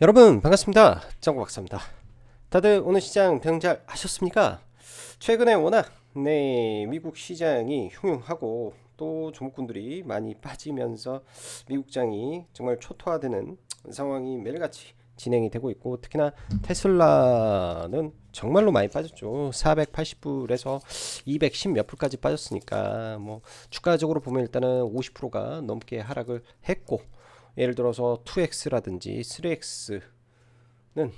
여러분 반갑습니다. 정구 박사입니다. 다들 오늘 시장 대응 잘 하셨습니까? 최근에 워낙 네 미국 시장이 흉흉하고 또 종목군들이 많이 빠지면서 미국장이 정말 초토화되는 상황이 매일같이 진행이 되고 있고 특히나 테슬라는 정말로 많이 빠졌죠. 480불에서 210 몇 불까지 빠졌으니까 뭐 주가적으로 보면 일단은 50%가 넘게 하락을 했고 예를 들어서 2X라든지 3X는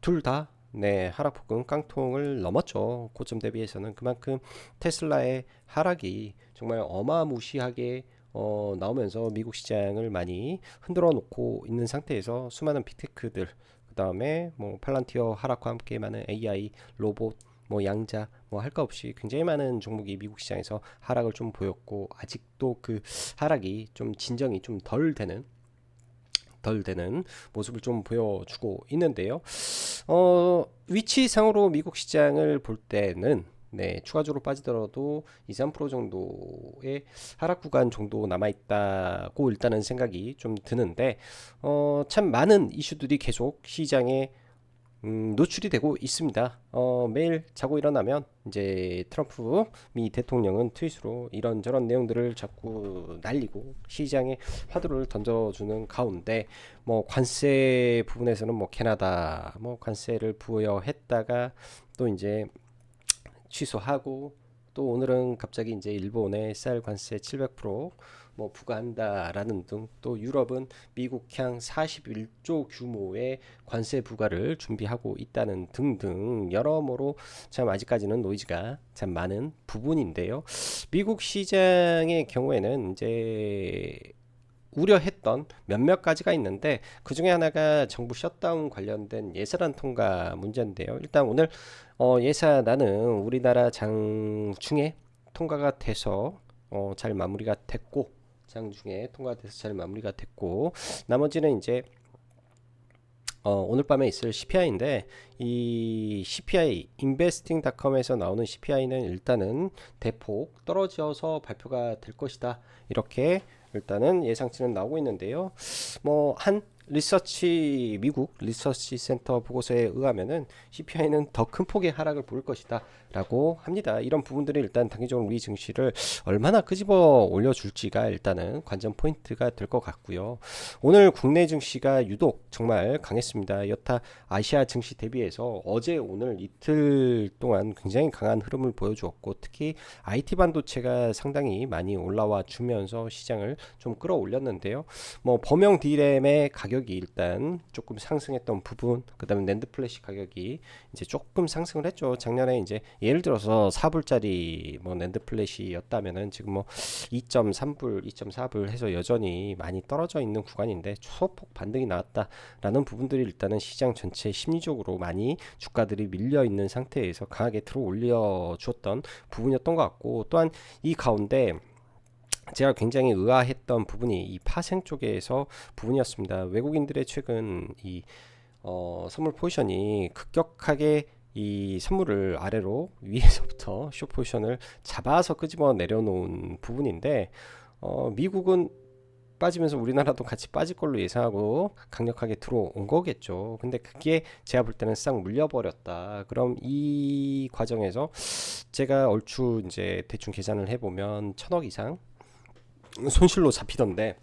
둘다 네, 하락 폭은 깡통을 넘었죠. 고점 대비해서는 그만큼 테슬라의 하락이 정말 어마무시하게 어, 나오면서 미국 시장을 많이 흔들어 놓고 있는 상태에서 수많은 빅테크들 그다음에 뭐 팔란티어 하락과 함께 많은 AI 로봇 뭐 양자 뭐할거 없이 굉장히 많은 종목이 미국 시장에서 하락을 좀 보였고 아직도 그 하락이 좀 진정이 좀 덜 되는 덜 되는 모습을 좀 보여주고 있는데요. 어, 위치상으로 미국 시장을 볼 때는 네, 추가적으로 빠지더라도 2, 3% 정도의 하락 구간 정도 남아 있다고 일단은 생각이 좀 드는데 어, 참 많은 이슈들이 계속 시장에 음, 노출이 되고 있습니다. 어, 매일 자고 일어나면 이제 트럼프 미 대통령은 트윗으로 이런저런 내용들을 자꾸 날리고 시장에 화두를 던져주는 가운데 뭐 관세 부분에서는 뭐 캐나다 뭐 관세를 부여했다가 또 이제 취소하고 또 오늘은 갑자기 이제 일본의 쌀 관세 700%뭐 부과한다라는 등 또 유럽은 미국향 41조 규모의 관세 부과를 준비하고 있다는 등등 여러모로 참 아직까지는 노이즈가 참 많은 부분인데요. 미국 시장의 경우에는 이제 우려했던 몇몇 가지가 있는데 그 중에 하나가 정부 셧다운 관련된 예산안 통과 문제인데요. 일단 오늘 어, 예산안은 우리나라 장중에 통과가 돼서 어, 잘 마무리가 됐고 장중에 통과돼서 잘 마무리가 됐고 나머지는 이제 어, 오늘 밤에 있을 CPI인데 이 CPI investing.com에서 나오는 CPI는 일단은 대폭 떨어져서 발표가 될 것이다 이렇게 일단은 예상치는 나오고 있는데요. 뭐 한 리서치 미국 리서치 센터 보고서에 의하면은 CPI는 더 큰 폭의 하락을 볼 것이다라고 합니다. 이런 부분들이 일단 단기적으로 우리 증시를 얼마나 끄집어 올려줄지가 일단은 관전 포인트가 될 것 같고요. 오늘 국내 증시가 유독 정말 강했습니다. 여타 아시아 증시 대비해서 어제 오늘 이틀 동안 굉장히 강한 흐름을 보여주었고 특히 IT 반도체가 상당히 많이 올라와 주면서 시장을 좀 끌어올렸는데요. 뭐 범용 D램의 가격 이 일단 조금 상승했던 부분, 그다음에 낸드 플래시 가격이 이제 조금 상승을 했죠. 작년에 이제 예를 들어서 4불짜리 뭐 낸드 플래시였다면은 지금 뭐 2.3불, 2.4불 해서 여전히 많이 떨어져 있는 구간인데 초폭 반등이 나왔다라는 부분들이 일단은 시장 전체 심리적으로 많이 주가들이 밀려 있는 상태에서 강하게 들어 올려 주었던 부분이었던 것 같고 또한 이 가운데 제가 굉장히 의아했던 부분이 이 파생 쪽에서 부분이었습니다. 외국인들의 최근 이 어, 선물 포지션이 급격하게 이 선물을 아래로 위에서부터 쇼 포지션을 잡아서 끄집어 내려놓은 부분인데 어, 미국은 빠지면서 우리나라도 같이 빠질 걸로 예상하고 강력하게 들어온 거겠죠. 근데 그게 제가 볼 때는 싹 물려버렸다. 그럼 이 과정에서 제가 얼추 이제 대충 계산을 해보면 천억 이상 손실로 잡히던데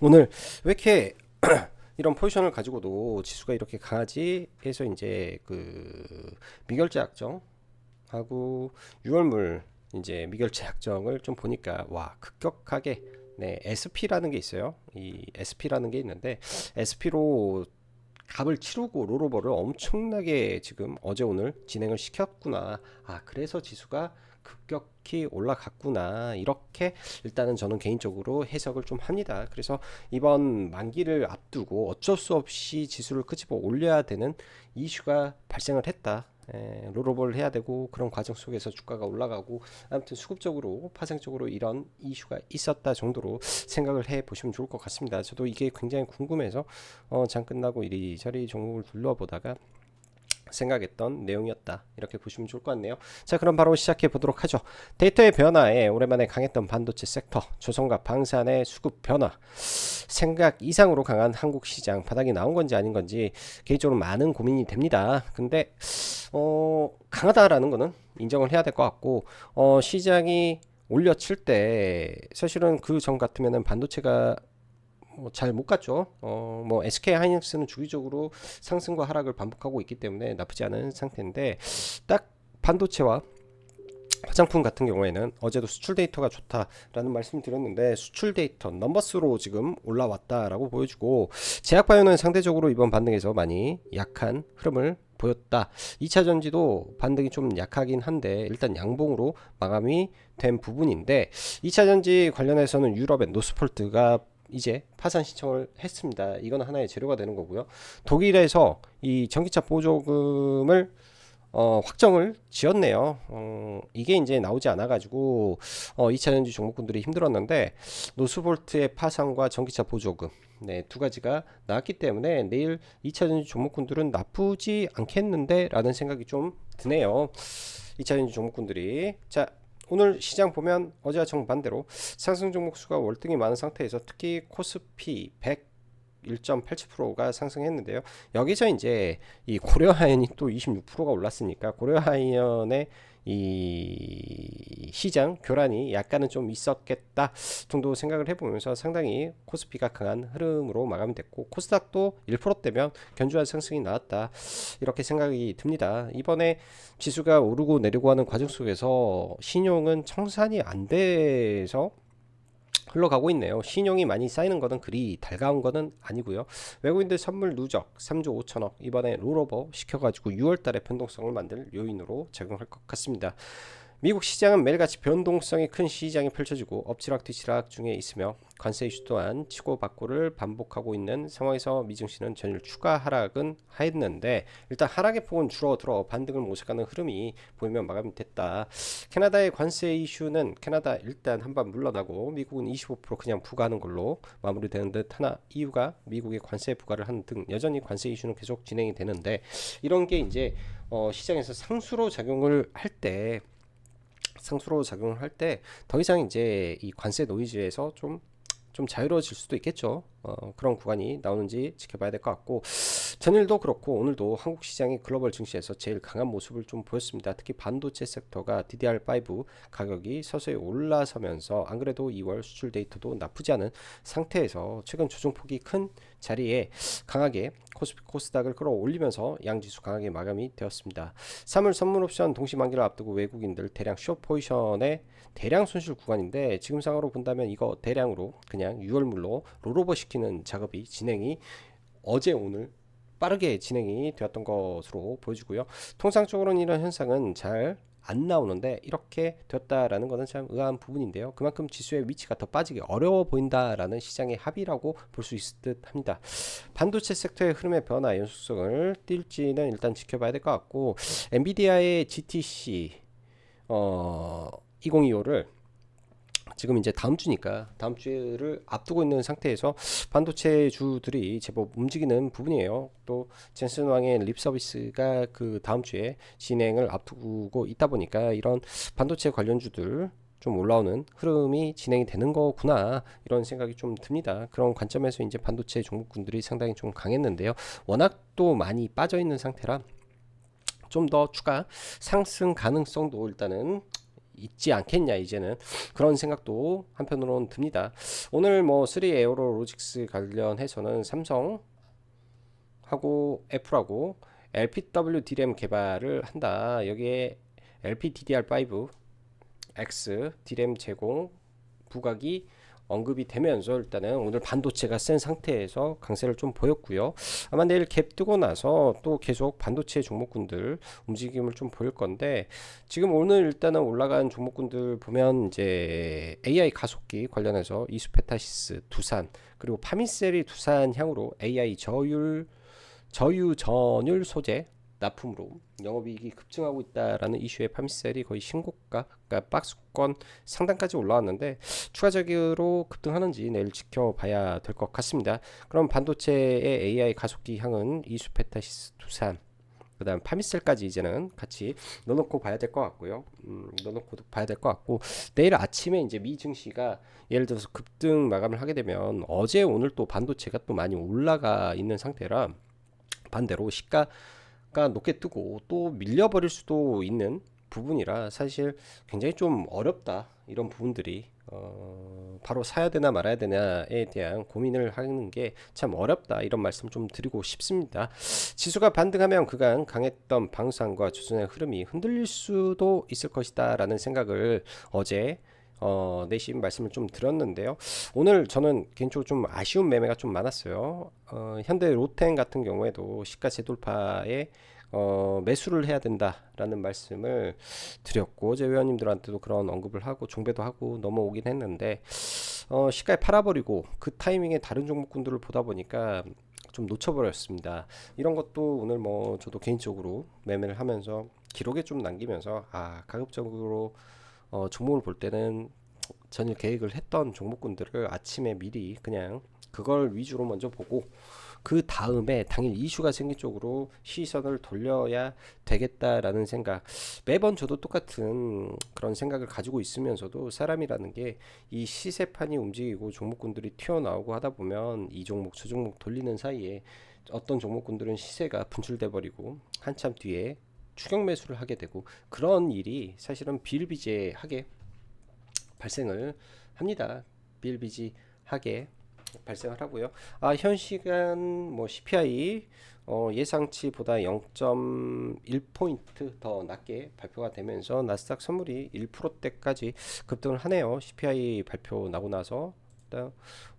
오늘 왜 이렇게 이런 포지션을 가지고도 지수가 이렇게 강하지? 해서 이제 그 미결제 약정 하고 6월물 이제 미결제 약정을 좀 보니까 와 급격하게 네 SP라는 게 있어요. 이 SP라는 게 있는데 SP로 값을 치르고 롤오버를 엄청나게 지금 어제 오늘 진행을 시켰구나. 아 그래서 지수가 급격히 올라갔구나 이렇게 일단은 저는 개인적으로 해석을 좀 합니다. 그래서 이번 만기를 앞두고 어쩔 수 없이 지수를 끄집어 올려야 되는 이슈가 발생을 했다. 에, 롤오버를 해야 되고 그런 과정 속에서 주가가 올라가고 아무튼 수급적으로 파생적으로 이런 이슈가 있었다 정도로 생각을 해 보시면 좋을 것 같습니다. 저도 이게 굉장히 궁금해서 어, 장 끝나고 이리저리 종목을 둘러보다가 생각했던 내용이었다. 이렇게 보시면 좋을 것 같네요. 자, 그럼 바로 시작해 보도록 하죠. 데이터의 변화에 오랜만에 강했던 반도체 섹터, 조선과 방산의 수급 변화, 생각 이상으로 강한 한국 시장 바닥이 나온 건지 아닌 건지 개인적으로 많은 고민이 됩니다. 근데 어, 강하다라는 거는 인정을 해야 될 것 같고 어, 시장이 올려칠 때 사실은 그 전 같으면은 반도체가 뭐 잘 못 갔죠. 어, 뭐 SK 하이닉스는 주기적으로 상승과 하락을 반복하고 있기 때문에 나쁘지 않은 상태인데 딱 반도체와 화장품 같은 경우에는 어제도 수출 데이터가 좋다라는 말씀을 드렸는데 수출 데이터 넘버스로 지금 올라왔다라고 보여주고 제약바이오는 상대적으로 이번 반등에서 많이 약한 흐름을 보였다. 2차 전지도 반등이 좀 약하긴 한데 일단 양봉으로 마감이 된 부분인데 2차 전지 관련해서는 유럽의 노스폴트가 이제 파산 신청을 했습니다. 이건 하나의 재료가 되는 거고요. 독일에서 이 전기차 보조금을 어, 확정을 지었네요. 어, 이게 이제 나오지 않아가지고 어, 2차 전지 종목군들이 힘들었는데 노스볼트의 파산과 전기차 보조금 네, 두 가지가 나왔기 때문에 내일 2차 전지 종목군들은 나쁘지 않겠는데 라는 생각이 좀 드네요. 2차 전지 종목군들이 자 오늘 시장 보면 어제와 정반대로 상승 종목 수가 월등히 많은 상태에서 특히 코스피 100 1.87%가 상승했는데요. 여기서 이제 이 고려하이언이 또 26%가 올랐으니까 고려하이언의 이 시장 교란이 약간은 좀 있었겠다 정도 생각을 해보면서 상당히 코스피가 강한 흐름으로 마감됐고 코스닥도 1%대면 견주한 상승이 나왔다 이렇게 생각이 듭니다. 이번에 지수가 오르고 내리고 하는 과정 속에서 신용은 청산이 안 돼서 흘러가고 있네요. 신용이 많이 쌓이는 것은 그리 달가운 것은 아니고요. 외국인들 선물 누적 3조 5천억 이번에 롤오버 시켜가지고 6월달에 변동성을 만들 요인으로 작용할 것 같습니다. 미국 시장은 매일같이 변동성이 큰 시장이 펼쳐지고 엎치락 뒤치락 중에 있으며 관세 이슈 또한 치고받고를 반복하고 있는 상황에서 미증시는 전일 추가 하락은 하였는데 일단 하락의 폭은 줄어들어 반등을 모색하는 흐름이 보이면 마감이 됐다. 캐나다의 관세 이슈는 캐나다 일단 한번 물러나고 미국은 25% 그냥 부과하는 걸로 마무리되는 듯 하나 이유가 미국의 관세 부과를 하는 등 여전히 관세 이슈는 계속 진행이 되는데 이런 게 이제 어 시장에서 상수로 작용을 할때 상수로 작용을 할 때 더 이상 이제 이 관세 노이즈에서 좀 좀 자유로워질 수도 있겠죠. 어, 그런 구간이 나오는지 지켜봐야 될 것 같고 전일도 그렇고 오늘도 한국 시장이 글로벌 증시에서 제일 강한 모습을 좀 보였습니다. 특히 반도체 섹터가 DDR5 가격이 서서히 올라서면서 안 그래도 2월 수출 데이터도 나쁘지 않은 상태에서 최근 조정폭이 큰 자리에 강하게 코스피 코스닥을 끌어올리면서 양지수 강하게 마감이 되었습니다. 3월 선물 옵션 동시 만기를 앞두고 외국인들 대량 쇼 포지션의 대량 손실 구간인데 지금 상으로 본다면 이거 대량으로 그냥 6월물로 롤오버 시 키는 작업이 진행이 어제 오늘 빠르게 진행이 되었던 것으로 보여지고요. 통상적으로는 이런 현상은 잘 안 나오는데 이렇게 되었다라는 것은 참 의아한 부분인데요. 그만큼 지수의 위치가 더 빠지기 어려워 보인다라는 시장의 합의라고 볼 수 있을 듯 합니다. 반도체 섹터의 흐름의 변화 연속성을 띌지는 일단 지켜봐야 될 것 같고 엔비디아의 GTC 어 2025를 지금 이제 다음 주니까 다음 주를 앞두고 있는 상태에서 반도체 주들이 제법 움직이는 부분이에요. 또 젠슨 왕의 립 서비스가 그 다음 주에 진행을 앞두고 있다 보니까 이런 반도체 관련 주들 좀 올라오는 흐름이 진행이 되는 거구나 이런 생각이 좀 듭니다. 그런 관점에서 이제 반도체 종목군들이 상당히 좀 강했는데요. 워낙 또 많이 빠져 있는 상태라 좀 더 추가 상승 가능성도 일단은 있지 않겠냐 이제는 그런 생각도 한편으로는 듭니다. 오늘 뭐 3 에어로 로직스 관련해서는 삼성 하고 애플하고 LPW DRAM 개발을 한다. 여기에 LPDDR5 X DRAM 제공 부각이 언급이 되면서 일단은 오늘 반도체가 센 상태에서 강세를 좀 보였고요. 아마 내일 갭 뜨고 나서 또 계속 반도체 종목군들 움직임을 좀 보일 건데 지금 오늘 일단은 올라간 종목군들 보면 이제 AI 가속기 관련해서 이수페타시스 두산 그리고 파미셀이 두산 향으로 AI 저율 저유 전율 소재 납품으로 영업이익이 급증하고 있다라는 이슈의 파미셀이 거의 신고가 그러니까 박스권 상단까지 올라왔는데 추가적으로 급등하는지 내일 지켜봐야 될 것 같습니다. 그럼 반도체의 AI 가속기 향은 이수페타시스 두산 그다음 파미셀까지 이제는 같이 넣어놓고 봐야 될 것 같고요. 음, 넣어놓고 봐야 될 것 같고 내일 아침에 이제 미 증시가 예를 들어서 급등 마감을 하게 되면 어제 오늘 또 반도체가 또 많이 올라가 있는 상태라 반대로 시가 가 높게 뜨고 또 밀려버릴 수도 있는 부분이라 사실 굉장히 좀 어렵다 이런 부분들이 어, 바로 사야 되나 말아야 되나에 대한 고민을 하는 게 참 어렵다 이런 말씀 좀 드리고 싶습니다. 지수가 반등하면 그간 강했던 방산과 조선의 흐름이 흔들릴 수도 있을 것이다라는 생각을 어제 어, 내심 말씀을 좀 드렸는데요. 오늘 저는 개인적으로 좀 아쉬운 매매가 좀 많았어요. 어, 현대 로텐 같은 경우에도 시가 재돌파에 어, 매수를 해야 된다라는 말씀을 드렸고 제 회원님들한테도 그런 언급을 하고 종배도 하고 넘어오긴 했는데 어, 시가에 팔아버리고 그 타이밍에 다른 종목군들을 보다 보니까 좀 놓쳐버렸습니다. 이런 것도 오늘 뭐 저도 개인적으로 매매를 하면서 기록에 좀 남기면서 아 가급적으로 어, 종목을 볼 때는 전일 계획을 했던 종목군들을 아침에 미리 그냥 그걸 위주로 먼저 보고 그 다음에 당일 이슈가 생긴 쪽으로 시선을 돌려야 되겠다라는 생각. 매번 저도 똑같은 그런 생각을 가지고 있으면서도 사람이라는 게 이 시세판이 움직이고 종목군들이 튀어나오고 하다 보면 이 종목 저 종목 돌리는 사이에 어떤 종목군들은 시세가 분출돼 버리고 한참 뒤에 추격 매수를 하게 되고 그런 일이 사실은 비일비재하게 발생을 합니다. 비일비재하게 발생을 하고요. 아, 현 시간 뭐 CPI 어, 예상치보다 0.1포인트 더 낮게 발표가 되면서 나스닥 선물이 1%대까지 급등을 하네요. CPI 발표 나고 나서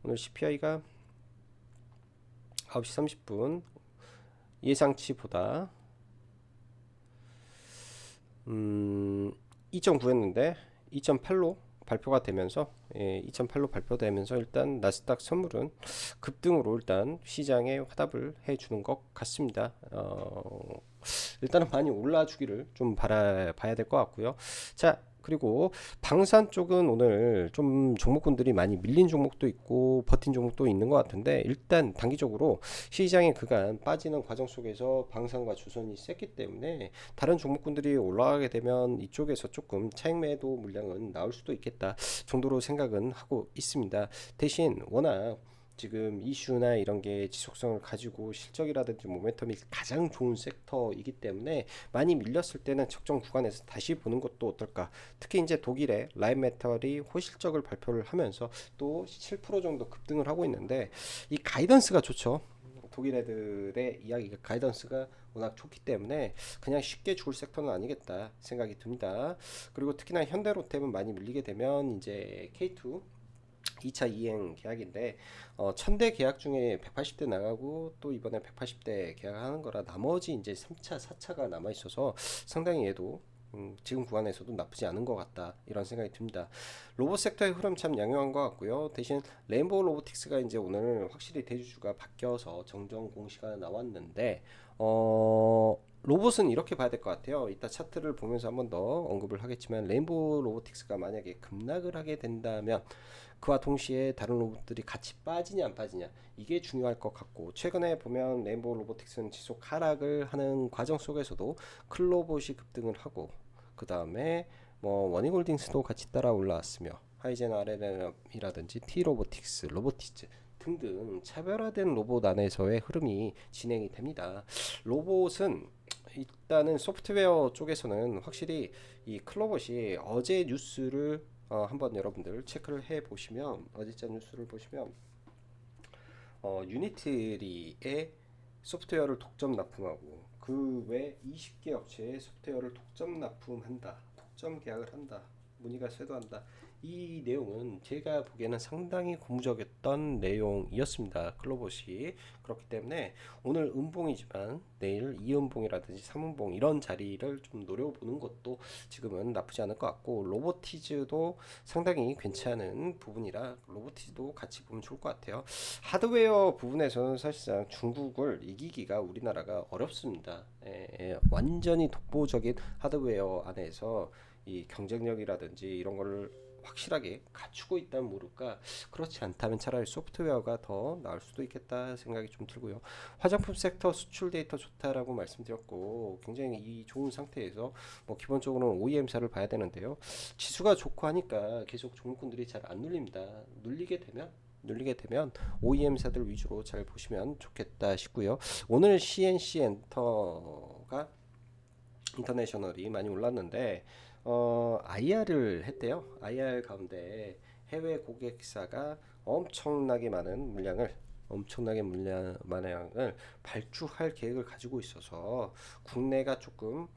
오늘 CPI가 9시 30분 예상치보다 음, 2.9였는데 2.8로 발표가 되면서 예, 2008로 발표되면서 일단 나스닥 선물은 급등으로 일단 시장에 화답을 해주는 것 같습니다. 어, 일단은 많이 올라주기를 좀 바라봐야 될 것 같고요. 자, 그리고 방산 쪽은 오늘 좀 종목군들이 많이 밀린 종목도 있고 버틴 종목도 있는 것 같은데 일단 단기적으로 시장이 그간 빠지는 과정 속에서 방산과 주선이 셌기 때문에 다른 종목군들이 올라가게 되면 이쪽에서 조금 차익 매도 물량은 나올 수도 있겠다 정도로 생각은 하고 있습니다. 대신 워낙 지금 이슈나 이런 게 지속성을 가지고 실적이라든지 모멘텀이 가장 좋은 섹터이기 때문에 많이 밀렸을 때는 적정 구간에서 다시 보는 것도 어떨까. 특히 이제 독일의 라인메탈이 호실적을 발표를 하면서 또 7% 정도 급등을 하고 있는데 이 가이던스가 좋죠. 독일 애들의 이야기가 가이던스가 워낙 좋기 때문에 그냥 쉽게 죽을 섹터는 아니겠다 생각이 듭니다. 그리고 특히나 현대로템은 많이 밀리게 되면 이제 K2 2차 이행 계약인데 어, 1000대 계약 중에 180대 나가고 또 이번에 180대 계약하는 거라 나머지 이제 3차, 4차가 남아 있어서 상당히 얘도 음, 지금 구간에서도 나쁘지 않은 것 같다 이런 생각이 듭니다. 로봇 섹터의 흐름 참 양호한 것 같고요. 대신 레인보우 로보틱스가 이제 오늘 확실히 대주주가 바뀌어서 정정 공시가 나왔는데 어 로봇은 이렇게 봐야 될 것 같아요. 이따 차트를 보면서 한 번 더 언급을 하겠지만 레인보우 로보틱스가 만약에 급락을 하게 된다면 그와 동시에 다른 로봇들이 같이 빠지냐 안 빠지냐 이게 중요할 것 같고 최근에 보면 레인보우 로보틱스는 지속 하락을 하는 과정 속에서도 클로봇이 급등을 하고 그 다음에 뭐 원희골딩스도 같이 따라 올라왔으며 하이젠 RLM이라든지 T로보틱스, 로보티즈 등등 차별화된 로봇 안에서의 흐름이 진행이 됩니다. 로봇은 일단은 소프트웨어 쪽에서는 확실히 이 클로봇이 어제 뉴스를 어, 한번 여러분들 체크를 해 보시면 어제자 뉴스를 보시면 어, 유니트리의 소프트웨어를 독점 납품하고 그 외 20개 업체의 소프트웨어를 독점 납품한다. 독점 계약을 한다. 문의가 쇄도한다. 이 내용은 제가 보기에는 상당히 고무적이었던 내용이었습니다. 클로봇이 그렇기 때문에 오늘 음봉이지만 내일 이음봉이라든지 삼음봉 이런 자리를 좀 노려보는 것도 지금은 나쁘지 않을 것 같고 로보티즈도 상당히 괜찮은 부분이라 로보티즈도 같이 보면 좋을 것 같아요. 하드웨어 부분에서는 사실상 중국을 이기기가 우리나라가 어렵습니다. 예, 예, 완전히 독보적인 하드웨어 안에서 이 경쟁력이라든지 이런 거를 확실하게 갖추고 있다면 모를까? 그렇지 않다면 차라리 소프트웨어가 더 나을 수도 있겠다 생각이 좀 들고요. 화장품 섹터 수출 데이터 좋다라고 말씀드렸고 굉장히 이 좋은 상태에서 뭐 기본적으로는 OEM사를 봐야 되는데요. 지수가 좋고 하니까 계속 종목군들이 잘 안 눌립니다. 눌리게 되면 눌리게 되면 OEM사들 위주로 잘 보시면 좋겠다 싶고요. 오늘 CNC 엔터가 인터내셔널이 많이 올랐는데 어, IR을 했대요. IR 가운데 해외 고객사가 엄청나게 많은 물량을 엄청나게 물량 많은 발주할 계획을 가지고 있어서 국내가 조금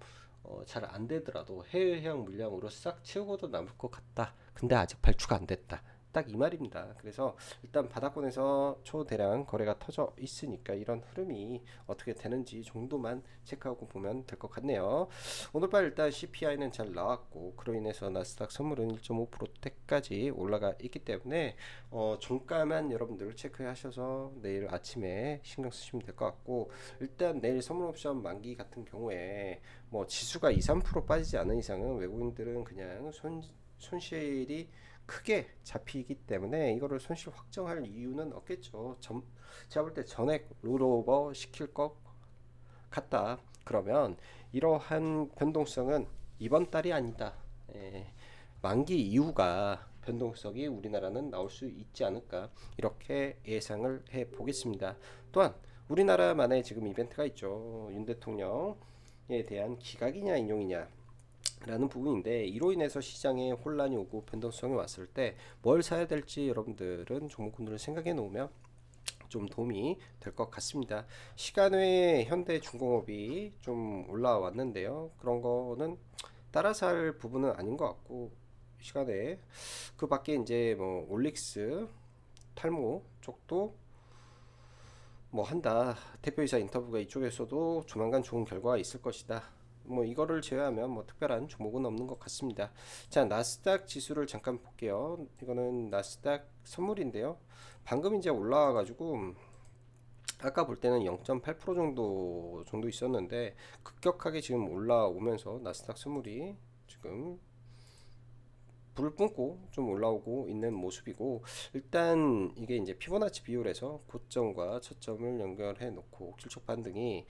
어, 잘 안 되더라도 해외형 물량으로 싹 채우고도 남을 것 같다. 근데 아직 발주가 안 됐다. 딱 이 말입니다. 그래서 일단 바닥권에서 초대량 거래가 터져 있으니까 이런 흐름이 어떻게 되는지 정도만 체크하고 보면 될 것 같네요. 오늘 발 일단 CPI는 잘 나왔고 그로 인해서 나스닥 선물은 1.5%대까지 올라가 있기 때문에 어, 종가만 여러분들 체크하셔서 내일 아침에 신경 쓰시면 될 것 같고 일단 내일 선물 옵션 만기 같은 경우에 뭐 지수가 2, 3% 빠지지 않은 이상은 외국인들은 그냥 손 손실이 크게 잡히기 때문에 이거를 손실 확정할 이유는 없겠죠. 점, 제가 볼 때 전액 롤오버 시킬 것 같다. 그러면 이러한 변동성은 이번 달이 아니다. 예, 만기 이후가 변동성이 우리나라는 나올 수 있지 않을까 이렇게 예상을 해 보겠습니다. 또한 우리나라만의 지금 이벤트가 있죠. 윤 대통령에 대한 기각이냐 인용이냐 라는 부분인데 이로 인해서 시장에 혼란이 오고 변동성이 왔을 때 뭘 사야 될지 여러분들은 종목군들을 생각해 놓으면 좀 도움이 될 것 같습니다. 시간 외에 현대 중공업이 좀 올라왔는데요. 그런 거는 따라서 할 부분은 아닌 것 같고 시간에 그 밖에 이제 뭐 올릭스 탈모 쪽도 뭐 한다 대표이사 인터뷰가 이쪽에서도 조만간 좋은 결과가 있을 것이다 뭐 이거를 제외하면 뭐 특별한 종목은 없는 것 같습니다. 자 나스닥 지수를 잠깐 볼게요. 이거는 나스닥 선물인데요. 방금 이제 올라와 가지고 아까 볼 때는 0.8% 정도 정도 있었는데 급격하게 지금 올라오면서 나스닥 선물이 지금 불을 뿜고 좀 올라오고 있는 모습이고 일단 이게 이제 피보나치 비율에서 고점과 저점을 연결해 놓고 실적 반등이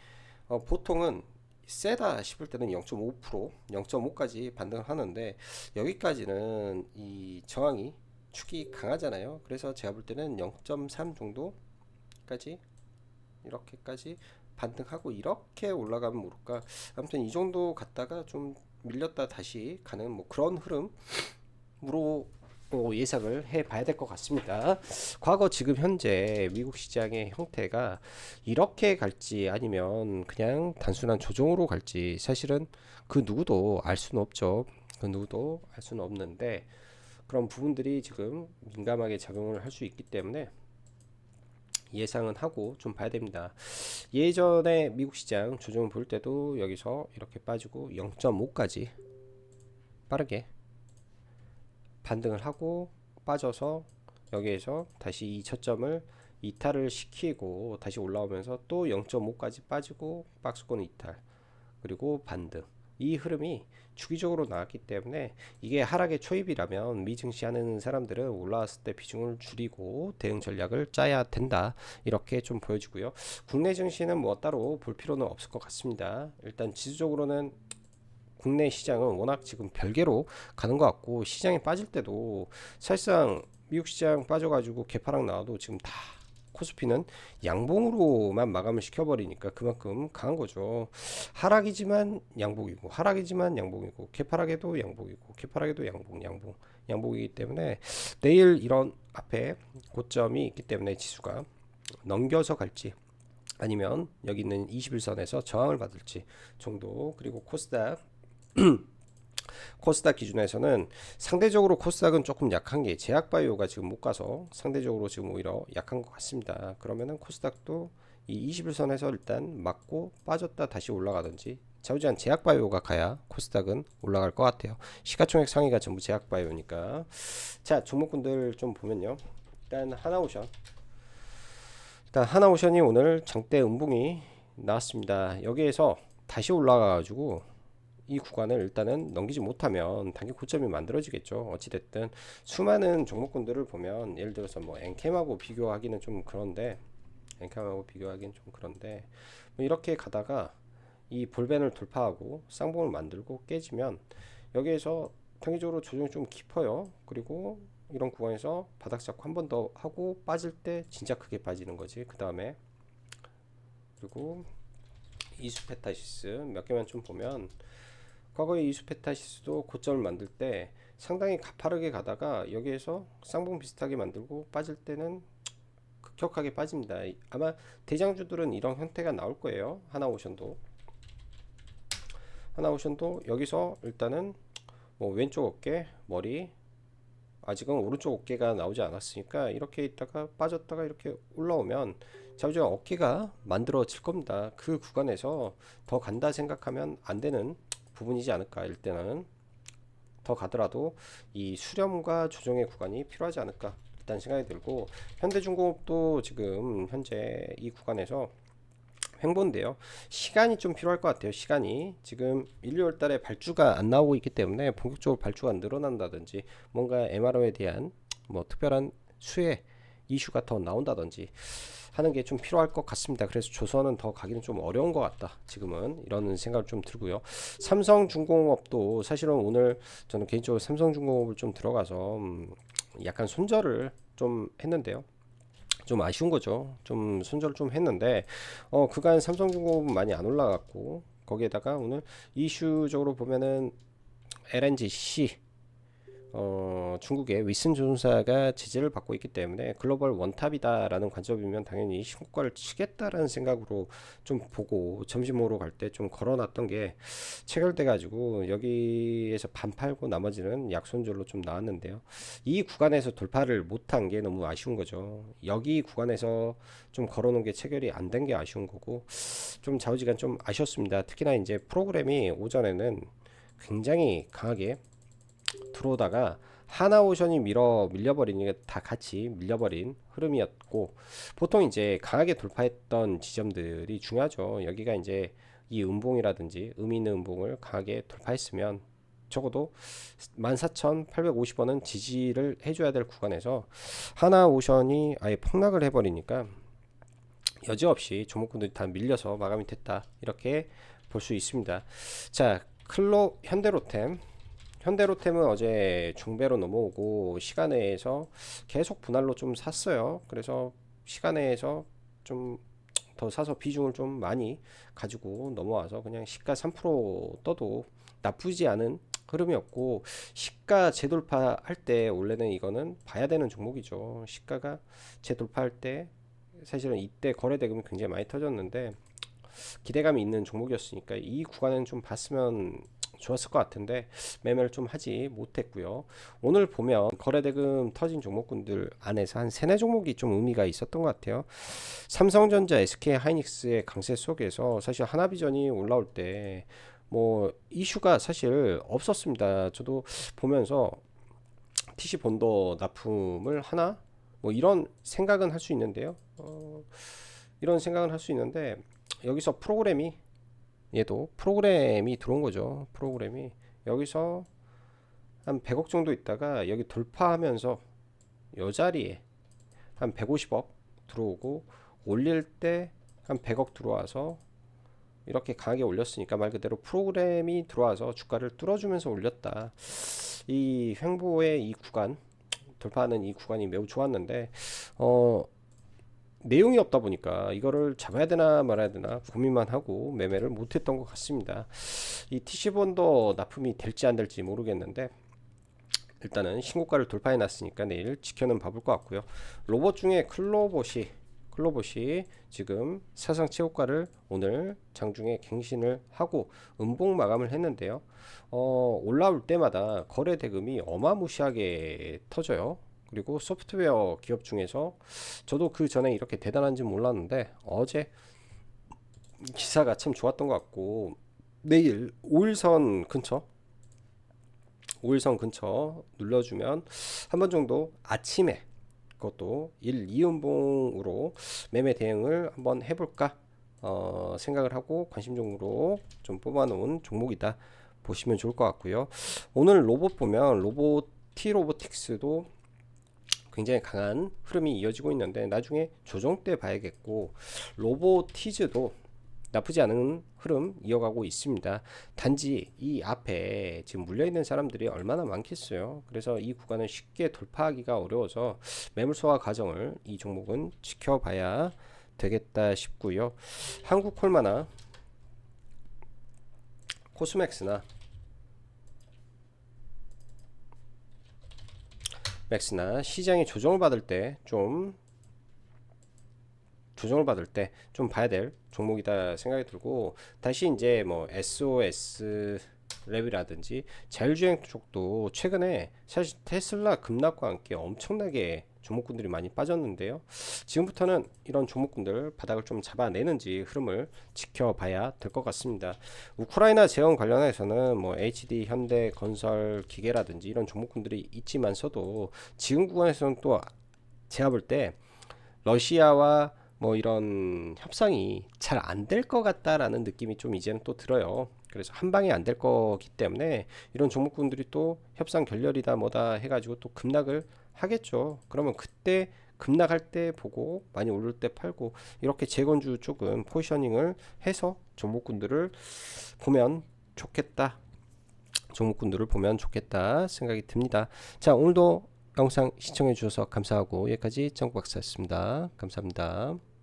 어, 보통은 세다 싶을 때는 0.5% 0.5까지 반등하는데 여기까지는 이 저항이 축이 강하잖아요. 그래서 제가 볼 때는 0.3 정도까지 이렇게까지 반등하고 이렇게 올라가면 모를까. 아무튼 이 정도 갔다가 좀 밀렸다 다시 가는 뭐 그런 흐름으로 어, 예상을 해봐야 될 것 같습니다. 과거 지금 현재 미국 시장의 형태가 이렇게 갈지 아니면 그냥 단순한 조정으로 갈지 사실은 그 누구도 알 수는 없죠. 그 누구도 알 수는 없는데 그런 부분들이 지금 민감하게 작용을 할 수 있기 때문에 예상은 하고 좀 봐야 됩니다. 예전에 미국 시장 조정을 볼 때도 여기서 이렇게 빠지고 0.5까지 빠르게 반등을 하고 빠져서 여기에서 다시 이 저점을 이탈을 시키고 다시 올라오면서 또 0.5까지 빠지고 박스권 이탈 그리고 반등. 이 흐름이 주기적으로 나왔기 때문에 이게 하락의 초입이라면 미증시하는 사람들은 올라왔을 때 비중을 줄이고 대응 전략을 짜야 된다 이렇게 좀 보여지고요. 국내 증시는 뭐 따로 볼 필요는 없을 것 같습니다. 일단 지수적으로는 국내 시장은 워낙 지금 별개로 가는 것 같고 시장이 빠질 때도 사실상 미국 시장 빠져가지고 개파락 나와도 지금 다 코스피는 양봉으로만 마감을 시켜버리니까 그만큼 강한 거죠. 하락이지만 양봉이고 하락이지만 양봉이고 개파락에도 양봉이고 개파락에도 양봉 양봉 양봉이기 때문에 내일 이런 앞에 고점이 있기 때문에 지수가 넘겨서 갈지 아니면 여기 있는 21선에서 저항을 받을지 정도 그리고 코스닥 코스닥 기준에서는 상대적으로 코스닥은 조금 약한 게 제약바이오가 지금 못 가서 상대적으로 지금 오히려 약한 것 같습니다. 그러면은 코스닥도 이 21선에서 일단 맞고 빠졌다 다시 올라가든지 좌우지간 제약바이오가 가야 코스닥은 올라갈 것 같아요. 시가총액 상위가 전부 제약바이오니까 자 종목군들 좀 보면요. 일단 하나오션 일단 하나오션이 오늘 장대 음봉이 나왔습니다. 여기에서 다시 올라가가지고 이 구간을 일단은 넘기지 못하면 단기 고점이 만들어지겠죠. 어찌됐든 수많은 종목군들을 보면 예를 들어서 뭐 엔캠하고 비교하기는 좀 그런데 엔캠하고 비교하기는 좀 그런데 뭐 이렇게 가다가 이 볼벤을 돌파하고 쌍봉을 만들고 깨지면 여기에서 단기적으로 조정이 좀 깊어요. 그리고 이런 구간에서 바닥 잡고 한 번 더 하고 빠질 때 진짜 크게 빠지는 거지. 그 다음에 그리고 이수페타시스 몇 개만 좀 보면 과거에 이수페타시스도 고점을 만들 때 상당히 가파르게 가다가 여기에서 쌍봉 비슷하게 만들고 빠질 때는 급격하게 빠집니다. 아마 대장주들은 이런 형태가 나올 거예요. 하나오션도 하나오션도 여기서 일단은 뭐 왼쪽 어깨 머리 아직은 오른쪽 어깨가 나오지 않았으니까 이렇게 있다가 빠졌다가 이렇게 올라오면 자우지가 어깨가 만들어질 겁니다. 그 구간에서 더 간다 생각하면 안 되는 부분이지 않을까 일단은 더 가더라도 이 수렴과 조정의 구간이 필요하지 않을까 일단 생각이 들고 현대중공업도 지금 현재 이 구간에서 횡보인데요. 시간이 좀 필요할 것 같아요. 시간이 지금 1, 2월 달에 발주가 안 나오고 있기 때문에 본격적으로 발주가 늘어난다든지 뭔가 MRO에 대한 뭐 특별한 수혜 이슈가 더 나온다든지 하는 게 좀 필요할 것 같습니다. 그래서 조선은 더 가기는 좀 어려운 것 같다. 지금은 이런 생각을 좀 들고요. 삼성중공업도 사실은 오늘 저는 개인적으로 삼성중공업을 좀 들어가서 음 약간 손절을 좀 했는데요. 좀 아쉬운 거죠. 좀 손절을 좀 했는데 어 그간 삼성중공업은 많이 안 올라갔고 거기에다가 오늘 이슈적으로 보면은 LNGC 어, 중국의 위슨 조선사가 지지를 받고 있기 때문에 글로벌 원탑이다라는 관점이면 당연히 신고가를 치겠다라는 생각으로 좀 보고 점심으로 갈때 좀 걸어놨던 게 체결돼 가지고 여기에서 반 팔고 나머지는 약손절로 좀 나왔는데요. 이 구간에서 돌파를 못한 게 너무 아쉬운 거죠. 여기 구간에서 좀 걸어놓은 게 체결이 안 된 게 아쉬운 거고 좀 좌우지간 좀 아쉬웠습니다. 특히나 이제 프로그램이 오전에는 굉장히 강하게 들어오다가 하나오션이 밀어 밀려버리니까 다 같이 밀려버린 흐름이었고 보통 이제 강하게 돌파했던 지점들이 중요하죠. 여기가 이제 이 음봉이라든지 의미 있는 음봉을 강하게 돌파했으면 적어도 14,850원은 지지를 해줘야 될 구간에서 하나오션이 아예 폭락을 해버리니까 여지없이 종목군들이 다 밀려서 마감이 됐다 이렇게 볼 수 있습니다. 자 클로 현대로템 현대로템은 어제 중배로 넘어오고 시간에서 계속 분할로 좀 샀어요. 그래서 시간에서 좀 더 사서 비중을 좀 많이 가지고 넘어와서 그냥 시가 3% 떠도 나쁘지 않은 흐름이었고 시가 재돌파 할 때 원래는 이거는 봐야 되는 종목이죠. 시가가 재돌파할 때 사실은 이때 거래 대금이 굉장히 많이 터졌는데 기대감이 있는 종목이었으니까 이 구간은 좀 봤으면 좋았을 것 같은데 매매를 좀 하지 못했고요. 오늘 보면 거래대금 터진 종목군들 안에서 한 세네 종목이 좀 의미가 있었던 것 같아요. 삼성전자, SK 하이닉스의 강세 속에서 사실 하나비전이 올라올 때 뭐 이슈가 사실 없었습니다. 저도 보면서 TC 본도 납품을 하나 뭐 이런 생각은 할 수 있는데요. 어, 이런 생각은 할 수 있는데 여기서 프로그램이 얘도 프로그램이 들어온 거죠. 프로그램이 여기서 한 100억 정도 있다가 여기 돌파하면서 요 자리에 한 150억 들어오고 올릴 때 한 100억 들어와서 이렇게 강하게 올렸으니까 말 그대로 프로그램이 들어와서 주가를 뚫어주면서 올렸다. 이 횡보의 이 구간 돌파하는 이 구간이 매우 좋았는데 어 내용이 없다 보니까 이거를 잡아야 되나 말아야 되나 고민만 하고 매매를 못했던 것 같습니다. 이 TC본도 납품이 될지 안 될지 모르겠는데 일단은 신고가를 돌파해 놨으니까 내일 지켜는 봐볼 것 같고요. 로봇 중에 클로봇이 클로봇이 지금 사상 최고가를 오늘 장중에 갱신을 하고 음봉 마감을 했는데요. 어, 올라올 때마다 거래 대금이 어마무시하게 터져요. 그리고 소프트웨어 기업 중에서 저도 그 전에 이렇게 대단한지 몰랐는데 어제 기사가 참 좋았던 것 같고 내일 5일선 근처 5일선 근처 눌러주면 한 번 정도 아침에 그것도 1, 2연봉으로 매매 대응을 한번 해볼까 어, 생각을 하고 관심종으로 좀 뽑아놓은 종목이다 보시면 좋을 것 같고요. 오늘 로봇 보면 로봇 T 로보틱스도 굉장히 강한 흐름이 이어지고 있는데 나중에 조정 때 봐야겠고 로보티즈도 나쁘지 않은 흐름 이어가고 있습니다. 단지 이 앞에 지금 물려 있는 사람들이 얼마나 많겠어요. 그래서 이 구간을 쉽게 돌파하기가 어려워서 매물 소화 과정을 이 종목은 지켜봐야 되겠다 싶고요. 한국 콜마나 코스맥스나 맥스나 시장이 조정을 받을 때 좀 조정을 받을 때 좀 봐야 될 종목이다 생각이 들고 다시 이제 뭐 SOS 랩이라든지 자율주행 쪽도 최근에 사실 테슬라 급락과 함께 엄청나게 종목군들이 많이 빠졌는데요. 지금부터는 이런 종목군들 바닥을 좀 잡아내는지 흐름을 지켜봐야 될 것 같습니다. 우크라이나 재원 관련해서는 뭐 HD, 현대, 건설, 기계라든지 이런 종목군들이 있지만서도 지금 구간에서는 또 제가 볼 때 러시아와 뭐 이런 협상이 잘 안 될 것 같다라는 느낌이 좀 이제는 또 들어요. 그래서 한 방에 안 될 거기 때문에 이런 종목군들이 또 협상 결렬이다 뭐다 해가지고 또 급락을 하겠죠. 그러면 그때 급락할 때 보고 많이 오를 때 팔고 이렇게 재건주 쪽은 포지셔닝을 해서 종목군들을 보면 좋겠다. 종목군들을 보면 좋겠다 생각이 듭니다. 자 오늘도 영상 시청해 주셔서 감사하고 여기까지 정박사였습니다. 감사합니다.